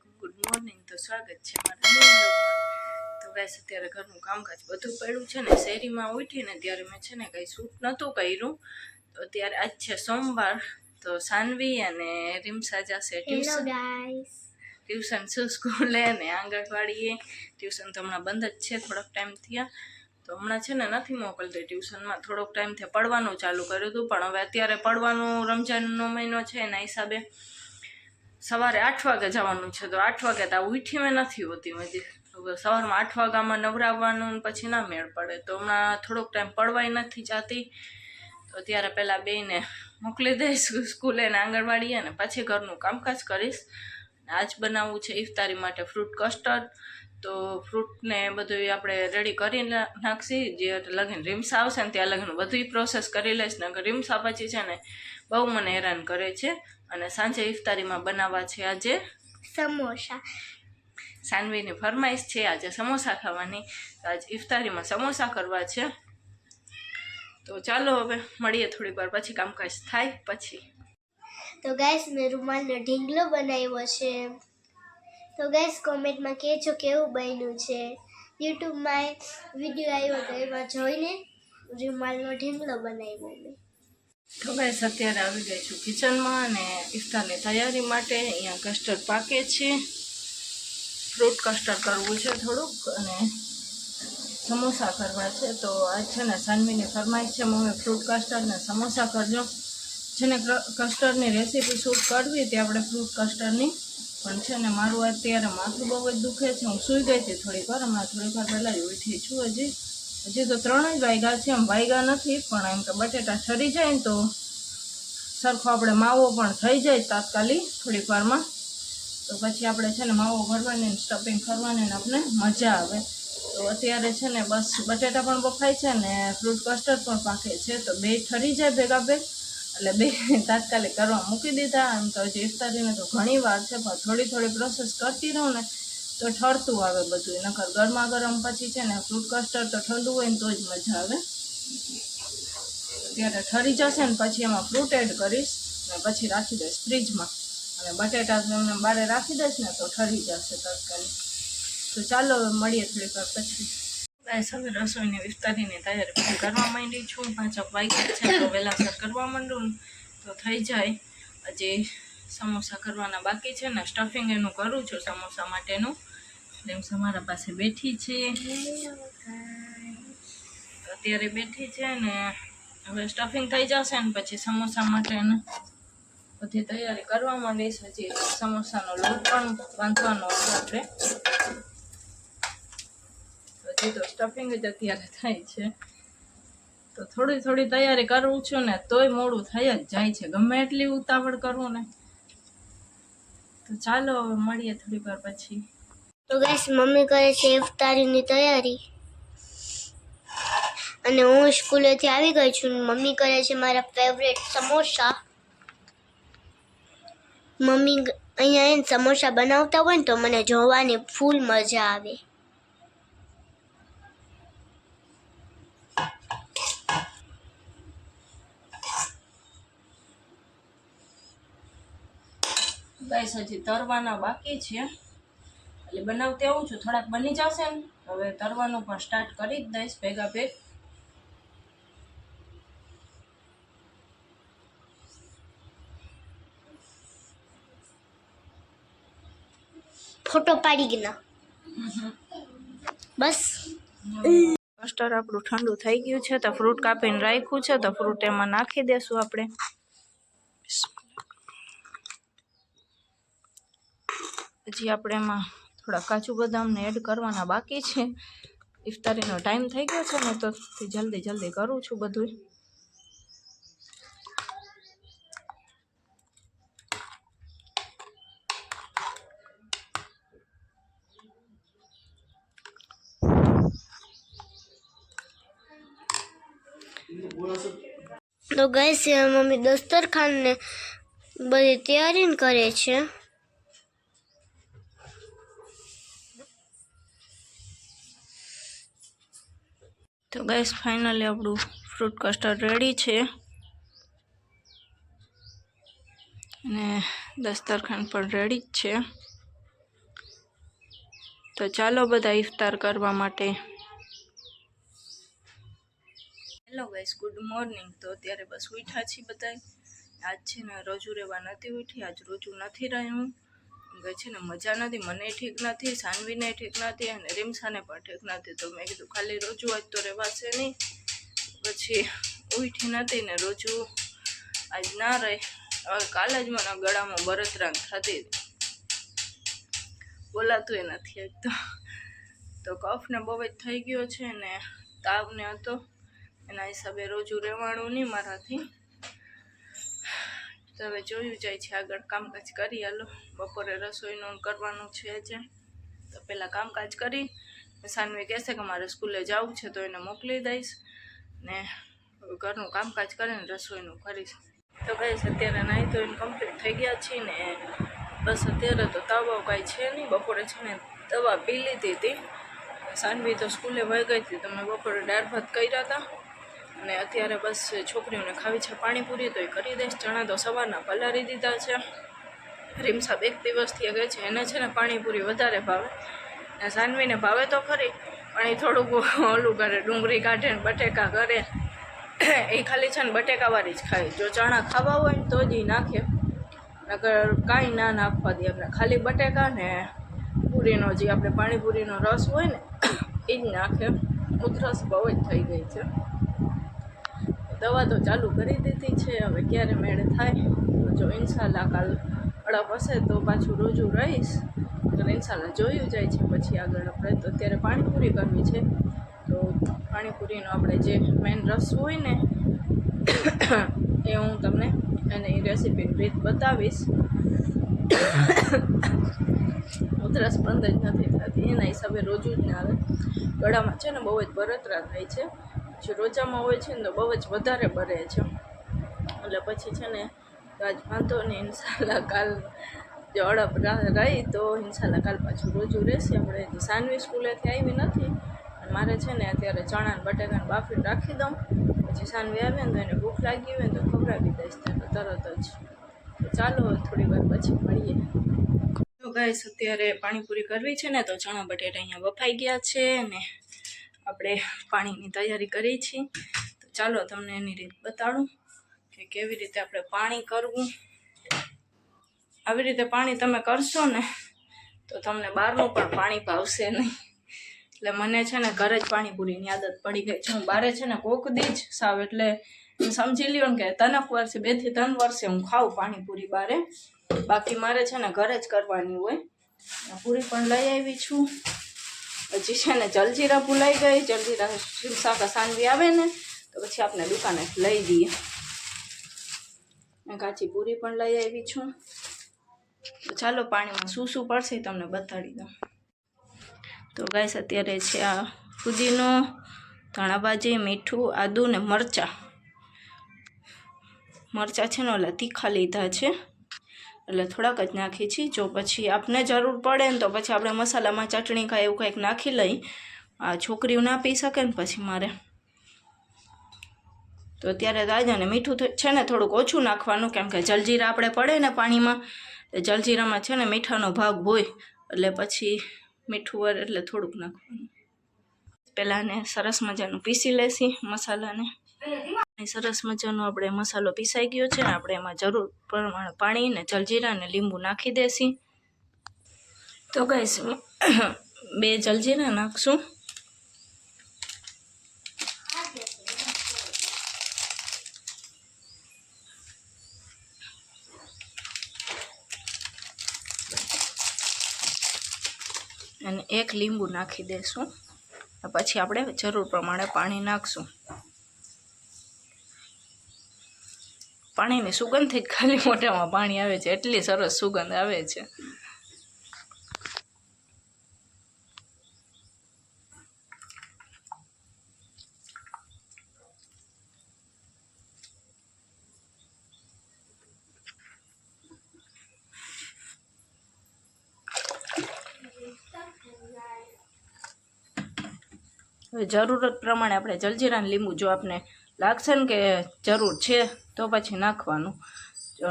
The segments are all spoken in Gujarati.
વાલેકુમ ગુડ મોર્નિંગ તો સ્વાગત છે મારા તો ગાઈસ અત્યારે ઘરનું કામકાજ બધું પડ્યું છે ને શેરીમાં ઉઠીને ત્યારે મેં છે ને કંઈ શૂટ નહોતું કર્યું. તો ત્યારે આજ છે સોમવાર તો સાનવી અને રીમસા જશે ટ્યુશન. ટ્યુશન શું સ્કૂલે ને આંગણવાડીએ. ટ્યુશન તો હમણાં બંધ જ છે થોડાક ટાઈમ થયા. તો હમણાં છે ને નથી મોકલતી ટ્યુશનમાં થોડોક ટાઈમથી પડવાનું ચાલુ કર્યું હતું પણ હવે અત્યારે પડવાનું રમજાનનો મહિનો છે એના હિસાબે. સવારે આઠ વાગે જવાનું છે, તો આઠ વાગે તો આ ઉઠી મેં નથી હોતી હજી સવારમાં આઠ વાગ્યામાં નવરાવવાનું પછી ના મેળ પડે. તો હમણાં થોડોક ટાઈમ પડવાય નથી જાતી. તો ત્યારે પહેલાં બેયને મોકલી દઈશ સ્કૂલે ને આંગણવાડીએ ને પછી ઘરનું કામકાજ કરીશ. આજ બનાવવું છે ઇફતારી માટે ફ્રૂટ કસ્ટર્ડ તો ફ્રૂટને બધું આપણે રેડી કરી નાખશી. જે લગીને રીમ્સ આવશે ને ત્યાં લગીને બધું પ્રોસેસ કરી લઈશ. ને રીમસા પછી છે ને બહુ મને હેરાન કરે છે. અને સાંજે ઇફતારીમાં બનાવવા છે આજે સમોસા. સાનવીની ફરમાઈશ છે આજે સમોસા ખાવાની. તો આજ ઇફતારીમાં સમોસા કરવા છે. તો ચાલો હવે મળીએ થોડી વાર પછી કામકાજ થાય પછી. તો ગાઈસ મેં રૂમાલનો ઢીંગલો બનાવ્યો છે. તો ગાઈસ કોમેન્ટમાં કહેજો કેવું બન્યું છે. યુટ્યુબમાં વીડિયો આવ્યો તો એમાં જોઈને રૂમાલનો ઢીંગલો બનાવ્યો મેં. તો અત્યારે આવી ગઈ છું કિચનમાં અને ઇફતારની તૈયારી માટે અહીંયા કસ્ટર્ડ પાકે છે. ફ્રૂટ કસ્ટર્ડ કરવું છે થોડુંક અને સમોસા કરવા છે. તો આ છે ને સાનવીની ફરમાઈશ છે, મમ્મી ફ્રૂટ કસ્ટર્ડ ને સમોસા કરજો. જેને કસ્ટર્ડની રેસીપી શૂટ કરવી તે આપણે ફ્રૂટ કસ્ટર્ડની પણ છે ને મારું અત્યારે માથું બહુ જ દુખે છે. હું સૂઈ ગઈ હતી થોડીક વાર, હમણાં થોડીક વાર પહેલાં જ ઉઠી છું હજી. હજી તો ત્રણ જ વાગ્યા છે એમ વાગ્યા નથી, પણ એમ કે બટેટા ઠરી જાય ને તો સરખો આપણે માવો પણ થઈ જાય તાત્કાલિક થોડીક વારમાં. તો પછી આપણે છે ને માવો ભરવાની સ્ટફિંગ કરવાની ને આપણે મજા આવે. તો અત્યારે છે ને બસ બટેટા પણ બફાય છે ને ફ્રૂટ કસ્ટર્ડ પણ પાકે છે, તો બે ઠરી જાય ભેગા ભેગ. એટલે બે તાત્કાલિક કરવા મૂકી દીધા. એમ તો હજી ઇફતારીને તો ઘણી વાર છે, પણ થોડી થોડી પ્રોસેસ કરતી રહું ને તો ઠરતું આવે બધું. નકર ગરમા ગરમ પછી છે ને ફ્રૂટ કસ્ટર્ડ તો ઠંડુ હોય ને તો જ મજા આવે. ત્યારે ઠરી જશે ને પછી એમાં ફ્રૂટ એડ કરીશ ને પછી રાખી દઈશ ફ્રીજમાં અને બટેટા એમને બારે રાખી દઈશ ને તો ઠરી જશે તરકારી. તો ચાલો મળીએ થોડીક વાર પછી. ગાઈસ, હવે રસોઈની વિસ્તારીની તૈયારી કરવા માંડી છું. પાંચક વાગ્યા છે તો વહેલાસર કરવા માંડું તો થઈ જાય. હજી સમોસા કરવાના બાકી છે ને સ્ટફિંગ એનું કરું છું, સમોસા માટેનું. એમ મારા પાસે બેઠી છે. અત્યારે બેઠી છે ને હવે સ્ટફિંગ થઈ જશે ને પછી સમોસા માટે ને બધી તૈયારી કરવામાં લઈશ હજી સમોસાનો લોટ પણ બાંધવાનો છે આપણે. હજી તો સ્ટફિંગ જ અત્યારે થાય છે. તો થોડી થોડી તૈયારી કરું છું ને તોય મોડું થઈ જ જાય છે. ગમે એટલી ઉતાવળ કરું ને. તો ચાલો હવે મળીએ થોડી વાર પછી. તો ગાઈસ મમ્મી કરે છે, ઇફતારીની તૈયારી. અને હું સ્કૂલેથી આવી ગઈ છું મમ્મી કરે છે, મારા ફેવરેટ સમોસા. મમ્મી અહીંયા એને સમોસા બનાવતા હોય ને તો મને જોવાની ફૂલ મજા આવે. ગાઈસ હજી તરવાના બાકી છે. એટલે બનાવતી આવું છું. થોડાક બની જશે ને હવે તરવાનું પણ સ્ટાર્ટ કરી જ દઈશ ભેગા ભેગ. ફોટો પાડી ગયો બસ. કસ્ટર્ડ આપણું ઠંડુ થઈ ગયું છે તો ફ્રૂટ કાપીને રાખ્યું છે તો ફ્રૂટ એમાં નાખી દેશું આપણે. પછી આપણે એમાં થોડા કાજુ બદામને એડ કરવાના બાકી છે. ઇફતારીનો ટાઈમ થઈ ગયો છે ને તો જલ્દી જલ્દી કરું છું બધું. તો ગઈસ મમ્મી દસ્તરખાનને બધી તૈયારી કરે છે. તો ગેસ ફાઇનલી આપણું ફ્રૂટ કસ્ટર્ડ રેડી છે. અને દસ્તરખાન પણ રેડી જ છે. તો ચાલો બધા ઇફતાર કરવા માટે. હેલો ગાઈસ ગુડ મોર્નિંગ તો અત્યારે બસ ઉઠ્યા છીએ બધા આજ છે ને રજૂ રહેવા નથી ઉઠી આજ રજૂ નથી રહ્યું. કે છે ને, મજા નથી, મને ઠીક નથી, સાનવીને ઠીક નથી અને રીમસાને પણ ઠીક નથી. તો મેં કીધું, ખાલી રજૂઆત તો રહેવાશે નહીં. પછી ઉઠી નથી ને રોજુ આજ ના રહે. હવે કાલે જ મને ગળામાં બરતરાંગ થતી. બોલાતું એ નથી આજ તો. તો કફને બહુ જ થઈ ગયો છે ને તાવને હતો. એના હિસાબે રોજુ રહેવાનું નહીં મારાથી. તો હવે જોયું જાય છે આગળ કામકાજ કરી હાલો. બપોરે રસોઈનું કરવાનું છે જે. તો પહેલાં કામકાજ કરી. સાનવી કહેશે કે મારે સ્કૂલે જવું છે તો એને મોકલી દઈશ. ને ઘરનું કામકાજ કરીને રસોઈનું કરીશ. તો ભાઈ અત્યારે નાહી તો એને કમ્પ્લીટ થઈ ગયા છીએ ને બસ અત્યારે તો તાવ કાંઈ છે નહીં. બપોરે છે ને દવા પી લીધી હતી. સાનવી તો સ્કૂલે વહી ગઈ હતી. તો મેં બપોરે દાળ ભાત કર્યા હતા. અને અત્યારે બસ છોકરીઓને ખાવી છે પાણીપુરી, તો એ કરી દઈશ. ચણા તો સવારના પલારી દીધા છે. રીમસાબ એક દિવસથી ગઈ છે. એને છે ને પાણીપુરી વધારે ભાવે. ને સાનવીને ભાવે તો ખરી, પણ એ થોડુંક ઓલું કરે, ડુંગળી કાઢે ને બટેકા કરે. એ ખાલી છે ને બટેકાવાળી જ ખાય. જો ચણા ખાવા હોય ને તો જ એ નાખે. નગર કાંઈ ના નાખવા દે આપણે. ખાલી બટેકા ને પૂરીનો જે આપણે પાણીપુરીનો રસ હોય ને એ જ નાખે. ઉધરસ બહુ જ થઈ ગઈ છે. દવા તો ચાલુ કરી દીધી છે, હવે ક્યારે મેળ થાય? જો ઇન્શાલ્લાહ કાલ અડપ હશે તો પાછું રોજુ રહીશ. તો ઇન્શાલ્લાહ જોયું જાય છે, પછી આગળ આપણે તો અત્યારે પાણીપુરી કરવી છે. તો પાણીપુરીનો આપણે જે મેઇન રસ હોય ને, એ હું તમને એની રેસીપીની રીત બતાવીશ. ઉધરસ બંધ જ નથી થતી, એના હિસાબે રોજુ જ ના આવે. ગળામાં છે ને બહુ જ બળતરા થાય છે. જે રોજામાં હોય છે ને તો બહુ જ વધારે બરે છે. એટલે પછી છે ને આજ વાંધો નહીં ઇન્શાલ્લાહ કાલ જો અડપ રહી તો ઇન્શાલ્લાહ કાલ પાછું રોજું રહેશે. આપણે સાનવી સ્કૂલેથી આવી નથી. અને મારે છે ને અત્યારે ચણાને બટાકાને બાફીને રાખી દઉં. પછી સાનવી આવે ને તો એને ભૂખ લાગી હોય ને તો ખવડાવી દઈશ ત્યારે તરત જ. ચાલો થોડી વાર પછી મળીએ. તો ગાઈસ અત્યારે પાણીપુરી કરવી છે ને તો ચણા બટેટા અહીંયા બફાઈ ગયા છે ને આપણે પાણીની તૈયારી કરી છીએ. તો ચાલો તમને એની રીત બતાડું કે કેવી રીતે આપણે પાણી કરવું. આવી રીતે પાણી તમે કરશો ને, તો તમને બહારનું પણ પાણી ભાવશે નહીં. એટલે મને છે ને ઘરે જ પાણીપુરીની આદત પડી ગઈ છે. હું બારે છે ને કોક દી જ સાવ એટલે સમજી લ્યો ને કે ત્રણક વર્ષે, બેથી ત્રણ વર્ષે હું ખાઉં પાણીપુરી બારે. બાકી મારે છે ને ઘરે જ કરવાની હોય. પૂરી પણ લઈ આવી છું. હજી છે ને જલજીરા ભૂલાઈ ગઈ. જલજીરા શાકા સાંજવી આવે ને, તો પછી આપણે દુકાને લઈ દઈએ. કાચી પૂરી પણ લઈ આવી છું. તો ચાલો પાણીમાં શું શું પડશે તમને બતાડી દઉં. તો ગાઈસ, અત્યારે છે આ ફુદીનો, ધાણાભાજી, મીઠું, આદું ને મરચાં. મરચાં છે ને ઓલા તીખા લીધા છે. એટલે થોડાક જ નાખી છીએ જો પછી આપને જરૂર પડે ને તો પછી આપણે મસાલામાં ચટણી કાંઈ એવું કંઈક નાખી લઈ. આ છોકરીઓ ના પી શકે ને પછી મારે. તો અત્યારે દાદાને મીઠું છે ને થોડુંક ઓછું નાખવાનું, કેમ કે જલજીરા આપણે પડે ને પાણીમાં જલજીરામાં છે ને મીઠાનો ભાગ હોય, એટલે પછી મીઠું વર એટલે થોડુંક નાખવાનું. પહેલાં સરસ મજાનું પીસી લેશી મસાલાને. સરસ મજાનો આપણે મસાલો પીસાઈ ગયો છે. આપણે એમાં જરૂર પ્રમાણે પાણી ને જલજીરા ને લીંબુ નાખી દેશી. તો ગઈશ બે જલજીરા નાખશું. અને એક લીંબુ નાખી દેશું. પછી આપણે જરૂર પ્રમાણે પાણી નાખશું. પાણીની સુગંધથી ખાલી મોઢામાં પાણી આવે છે. એટલી સરસ સુગંધ આવે છે. હવે જરૂરત પ્રમાણે આપણે જલજીરાને લીંબુ જો આપને લાગશે ને કે જરૂર છે તો પછી નાખવાનું.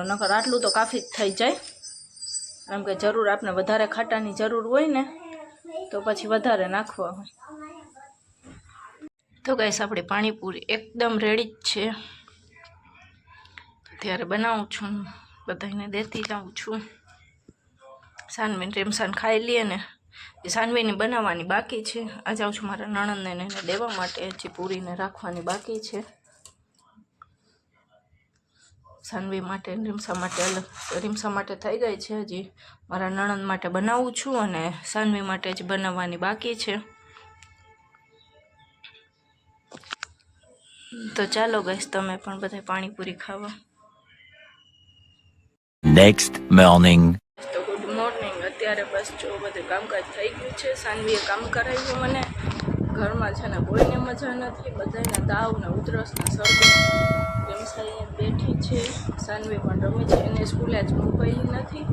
નકર આટલું તો કાફી થઈ જાય. એમ કે જરૂર આપણે વધારે ખાટાની જરૂર હોય ને, તો પછી વધારે નાખવા હોય તો ગાઈસ, આપણી પાણીપુરી એકદમ રેડી જ છે. ત્યારે બનાવું છું. બધાને દેતી જાઉં છું. સાનવીન રેમસાન ખાઈ લઈએ ને. એ સાનવીની બનાવવાની બાકી છે. આ જાઉં છું મારા નણંદને દેવા માટે. હજી પૂરીને રાખવાની બાકી છે. સાનવી માટે રીમસા માટે રીમસા માટે થઈ ગઈ છે હજી. મારા નણંદ માટે બનાવું છું અને સાનવી માટે જ બનાવવાની બાકી છે. તો ચાલો ગઈશ તમે પણ બધા પાણીપુરી ખાવા. નેક્સ્ટ મોર્નિંગ તો ગુડ મોર્નિંગ અત્યારે બસ જો બધું કામકાજ થઈ ગયું છે. સાનવીએ કામ કરાવ્યું મને. ઘરમાં છે ને કોઈને મજા નથી બધાને તાવ ને ઉધરસ ને શરદી. એમ અહીંયા બેઠી છે, સાનવી પણ રમે છે. એને સ્કૂલે જ મોકલી નથી.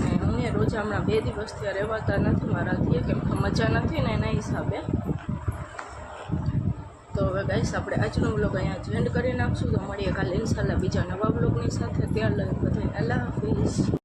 ને અમે રોજ હમણાં બે દિવસ ત્યાં રહેવાતા નથી મારાથી કેમ કે મજા નથી ને એના હિસાબે. તો હવે ગાઈસ આપણે આજનો બ્લોગ અહીંયા જોઈન્ટ કરી નાખશું. તો મળીએ કાલે ઇન્શાલ્લાહ બીજા નવા બ્લોગની સાથે. ત્યાં લઈ બધાને અલ્લાહ હાફિઝ.